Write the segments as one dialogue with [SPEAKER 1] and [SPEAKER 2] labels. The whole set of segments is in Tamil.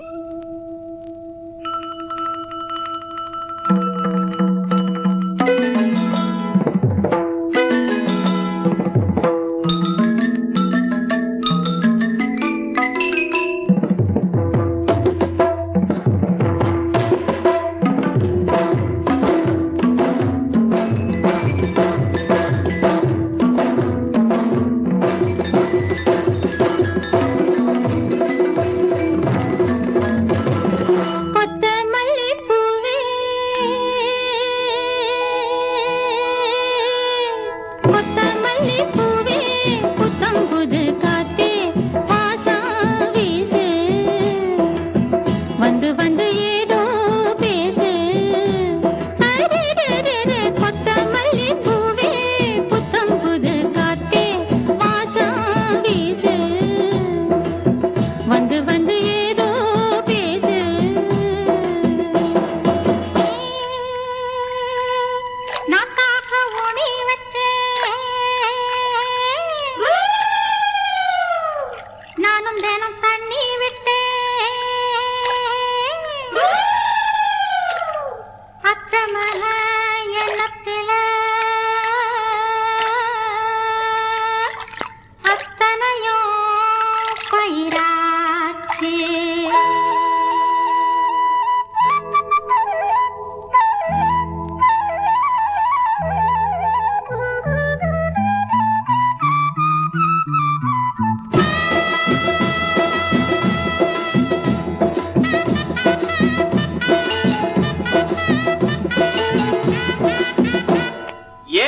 [SPEAKER 1] Woo! வந்து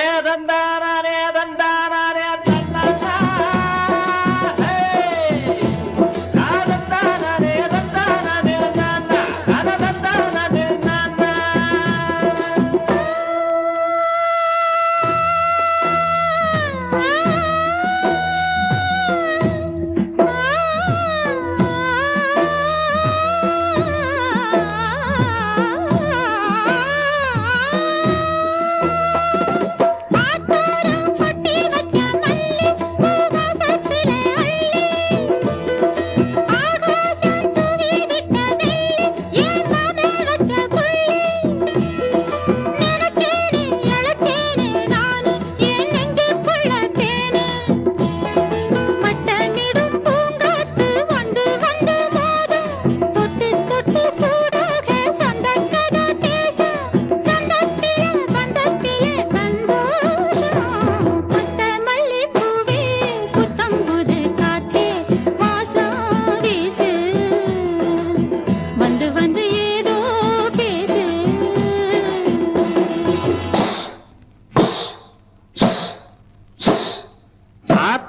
[SPEAKER 1] Nada, nada.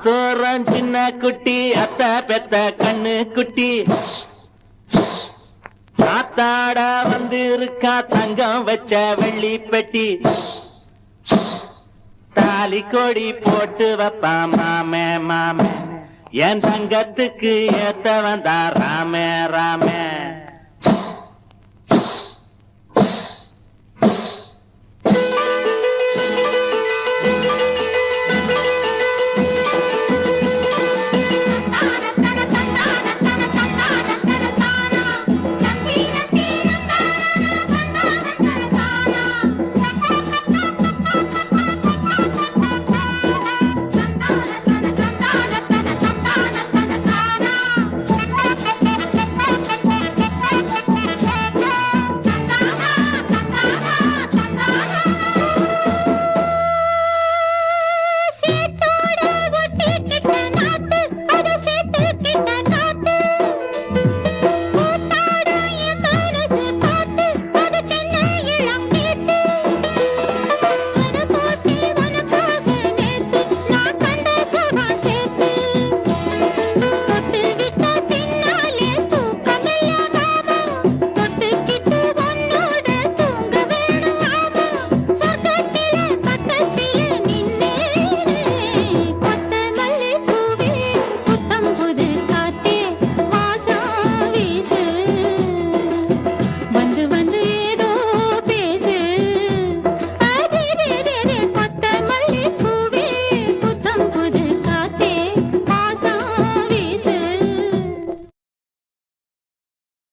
[SPEAKER 2] கோரம் சின்ன குட்டி அத்த பெத்த கண்ணு குட்டி. காத்தாடா வந்து இருக்கா தங்கம் வச்ச வெள்ளி பெட்டி. தாலி கொடி போட்டு வப்பா மாமே மாமே. என் தங்கத்துக்கு ஏத்தவன் வந்தா ராமே ராமே.